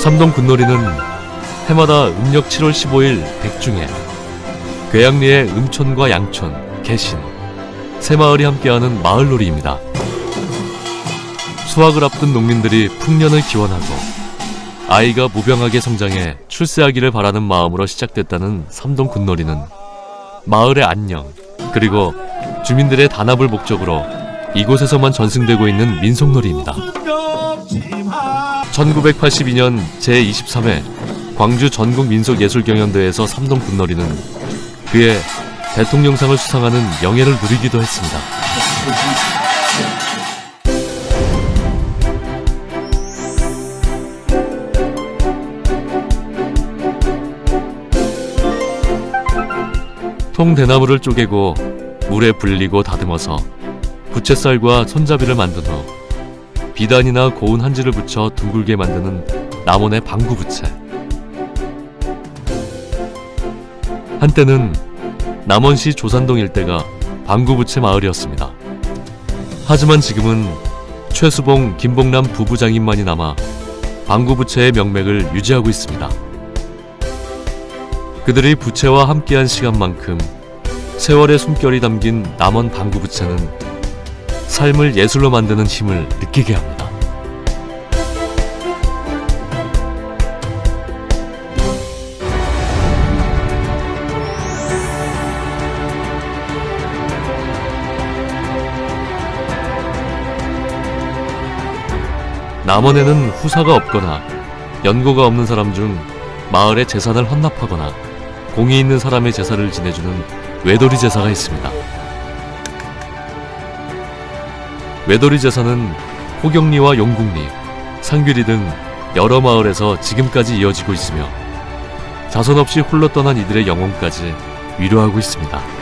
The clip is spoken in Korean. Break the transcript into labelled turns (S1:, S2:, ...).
S1: 삼동 군놀이는 해마다 음력 7월 15일 백중에 괴양리의 음촌과 양촌, 개신 세 마을이 함께하는 마을놀이입니다. 수확을 앞둔 농민들이 풍년을 기원하고 아이가 무병하게 성장해 출세하기를 바라는 마음으로 시작됐다는 삼동 군놀이는 마을의 안녕 그리고 주민들의 단합을 목적으로 이곳에서만 전승되고 있는 민속놀이입니다. 1982년 제23회 광주 전국민속예술경연대회에서 삼동 군놀이는 그의 대통령상을 수상하는 영예를 누리기도 했습니다. 통대나무를 쪼개고 물에 불리고 다듬어서 부채살과 손잡이를 만든 후 비단이나 고운 한지를 붙여 둥글게 만드는 남원의 방구 부채. 한때는 남원시 조산동 일대가 방구 부채 마을이었습니다. 하지만 지금은 최수봉, 김봉남 부부장인만이 남아 방구 부채의 명맥을 유지하고 있습니다. 그들이 부채와 함께한 시간만큼 세월의 숨결이 담긴 남원 방구 부채는 삶을 예술로 만드는 힘을 느끼게 합니다. 남원에는 후사가 없거나 연고가 없는 사람 중 마을의 재산을 헌납하거나 공이 있는 사람의 제사를 지내주는 외돌이 제사가 있습니다. 외돌이 제사는 호경리와 용국리, 상규리 등 여러 마을에서 지금까지 이어지고 있으며 자손 없이 홀로 떠난 이들의 영혼까지 위로하고 있습니다.